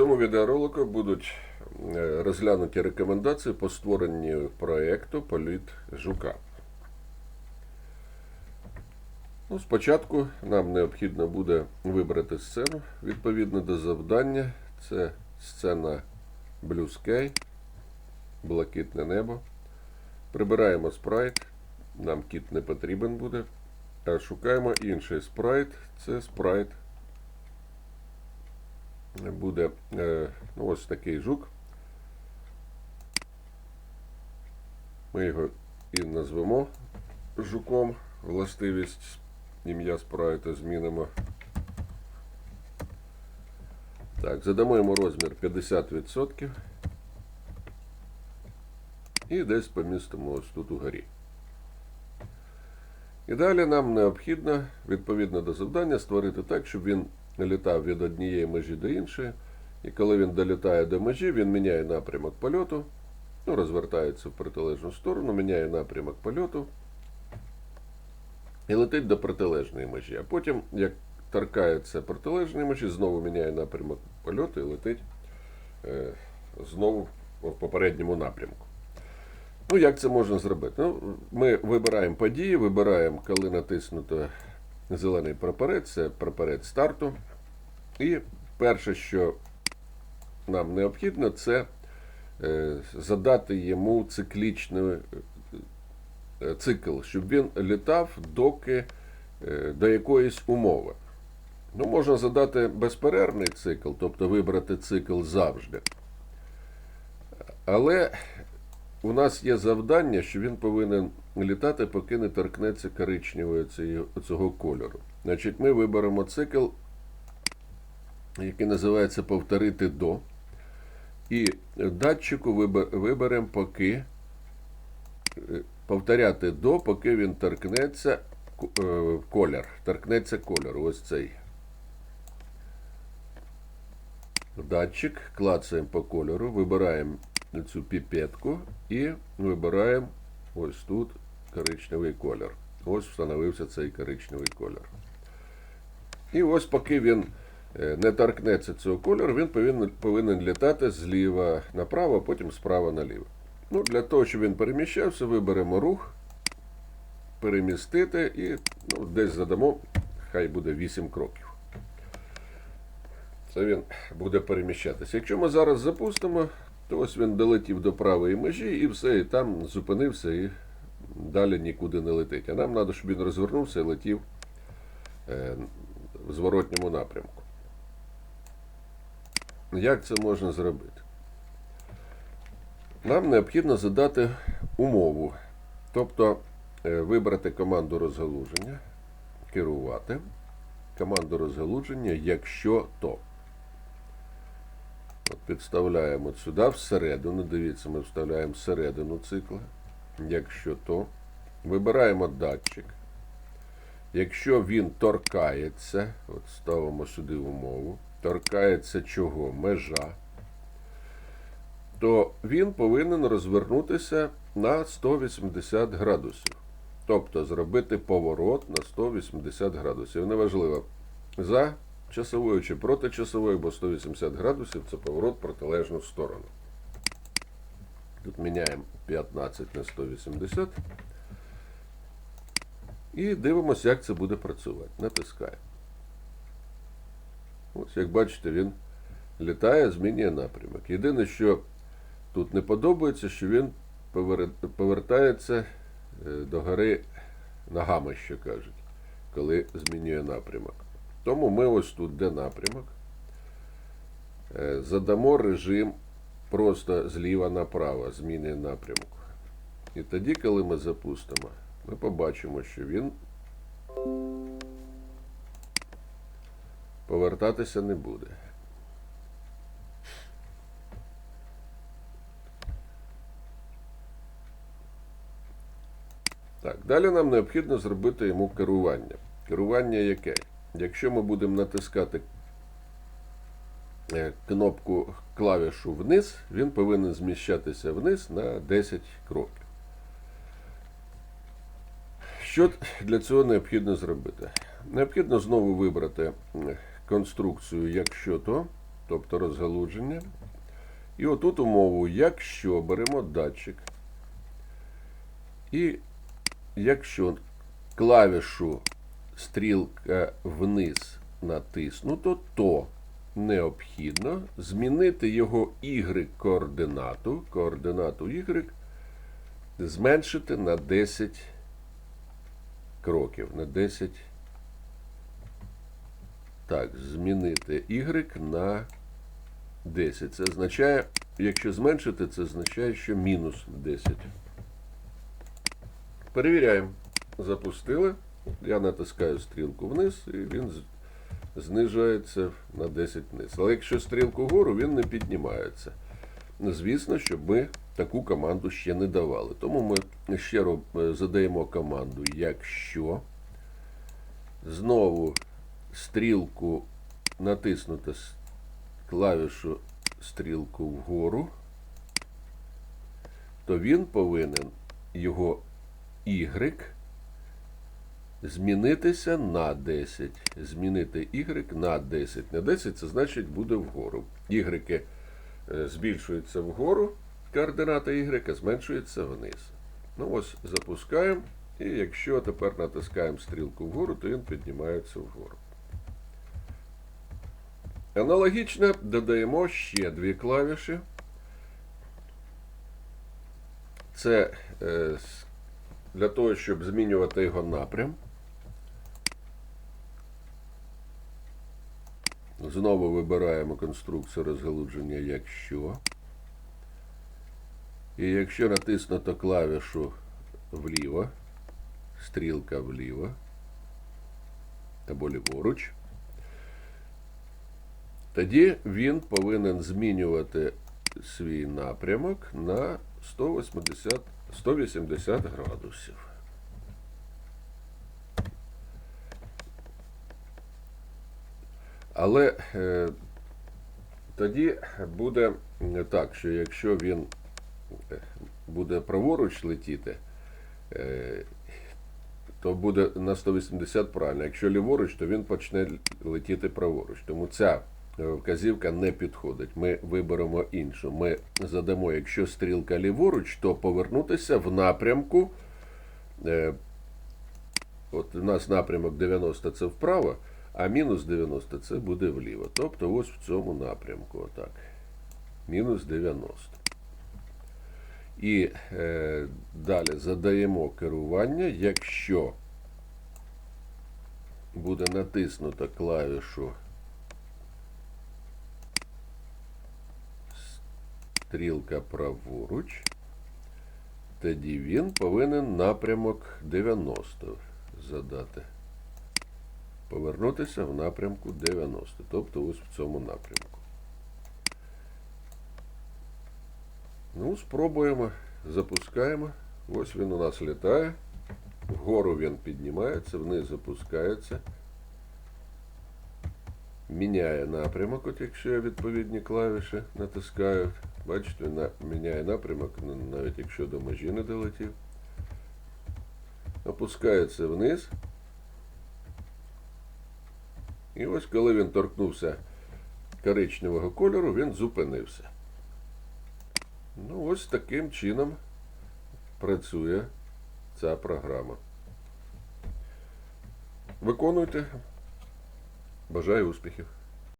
цьому відеоролику будуть е, розглянуті рекомендації по створенню проєкту Політ Жука. Ну, спочатку нам необхідно буде вибрати сцену відповідно до завдання. Це сцена Blue Sky, блакитне небо. Прибираємо спрайт. Нам кіт не потрібен буде. А шукаємо інший спрайт. Це спрайт буде е, ну, ось такий жук. Ми його і назвемо жуком. Властивість ім'я спрайта змінимо. Так, задамо йому розмір 50%. І десь помістимо ось тут угорі. І далі нам необхідно, відповідно до завдання, створити так, щоб він літав від однієї межі до іншої. І коли він долітає до межі, він міняє напрямок польоту, ну, розвертається в протилежну сторону, міняє напрямок польоту і летить до протилежної межі. А потім, як торкається протилежної межі, знову міняє напрямок польоту і летить е, знову в попередньому напрямку. Ну, як це можна зробити? Ну, Ми вибираємо події, вибираємо, коли натиснуто зелений прапорець, це прапорець старту. І перше, що нам необхідно, це е, задати йому циклічний е, цикл, щоб він літав доки е, до якоїсь умови. Ну, можна задати безперервний цикл, тобто вибрати цикл завжди. Але у нас є завдання, що він повинен літати, поки не торкнеться коричневого цього кольору. Значить, ми виберемо цикл, який називається повторити до. І датчику виберемо поки е, повторяти до, поки він торкнеться е, колір. Торкнеться колір. Ось цей. Датчик, клацаємо по кольору, вибираємо цю піпетку і вибираємо ось тут коричневий колір. Ось встановився цей коричневий колір. І ось поки він е, не торкнеться цього кольору, він повинен, повинен літати зліва направо, а потім справа наліво. Ну, для того, щоб він переміщався, виберемо рух, перемістити і ну, десь задамо, хай буде 8 кроків. Це він буде переміщатися. Якщо ми зараз запустимо, то ось він долетів до правої межі і все, і там зупинився і далі нікуди не летить. А нам треба, щоб він розвернувся і летів е, в зворотньому напрямку. Як це можна зробити? Нам необхідно задати умову, тобто е, вибрати команду розгалуження, керувати, команду розгалуження, якщо то. Підставляємо сюди всередину. Дивіться, ми вставляємо всередину цикла. Якщо то. Вибираємо датчик. Якщо він торкається, от ставимо сюди умову, торкається чого? Межа, то він повинен розвернутися на 180 градусів. Тобто зробити поворот на 180 градусів. Неважливо, за часовою чи проти часової, бо 180 градусів це поворот протилежну сторону. Тут міняємо 15 на 180. І дивимося, як це буде працювати. Натискаємо. Ось, як бачите, він літає, змінює напрямок. Єдине, що тут не подобається, що він повертається е, до гори ногами, що кажуть, коли змінює напрямок. Тому ми ось тут, де напрямок, е, задамо режим просто зліва направо, зміни напрямку. І тоді, коли ми запустимо, ми побачимо, що він повертатися не буде. Так, далі нам необхідно зробити йому керування. Керування яке? Якщо ми будемо натискати е, кнопку клавішу вниз, він повинен зміщатися вниз на 10 кроків. Що для цього необхідно зробити? Необхідно знову вибрати конструкцію, якщо то, тобто розгалудження. І отут умову, якщо беремо датчик, і якщо клавішу стрілка вниз натиснуто, то необхідно змінити його Y-координату, координату Y, зменшити на 10 кроків, на 10. Так, змінити Y на 10. Це означає, якщо зменшити, це означає, що мінус 10. Перевіряємо. Запустили. Я натискаю стрілку вниз, і він з- знижується на 10 вниз. Але якщо стрілку вгору, він не піднімається. Звісно, щоб ми таку команду ще не давали. Тому ми ще роб- задаємо команду, якщо знову стрілку натиснути клавішу стрілку вгору, то він повинен його Y змінитися на 10. Змінити Y на 10. На 10 це значить буде вгору. Y е, збільшується вгору, координата Y, зменшується вниз. Ну ось запускаємо. І якщо тепер натискаємо стрілку вгору, то він піднімається вгору. Аналогічно додаємо ще дві клавіші. Це е, для того, щоб змінювати його напрям. Знову вибираємо конструкцію розгалудження якщо. І якщо натиснуто клавішу вліво, стрілка вліво або ліворуч, тоді він повинен змінювати свій напрямок на 180, 180 градусів. Але е, тоді буде так, що якщо він е, буде праворуч летіти, е, то буде на 180 правильно. Якщо ліворуч, то він почне летіти праворуч. Тому ця е, вказівка не підходить. Ми виберемо іншу. Ми задамо, якщо стрілка ліворуч, то повернутися в напрямку. е, От у нас напрямок 90 це вправо, а мінус 90 це буде вліво. Тобто ось в цьому напрямку. Отак. Мінус 90. І е, далі задаємо керування, якщо буде натиснуто клавішу стрілка праворуч, тоді він повинен напрямок 90 задати. Повернутися в напрямку 90, тобто ось в цьому напрямку. Ну, спробуємо, запускаємо. Ось він у нас літає. Вгору він піднімається, вниз опускається. Міняє напрямок, от якщо я відповідні клавіші натискаю. Бачите, він міняє напрямок, навіть якщо до межі не долетів. Опускається вниз. І ось коли він торкнувся коричневого кольору, він зупинився. Ну, ось таким чином працює ця програма. Виконуйте. Бажаю успіхів.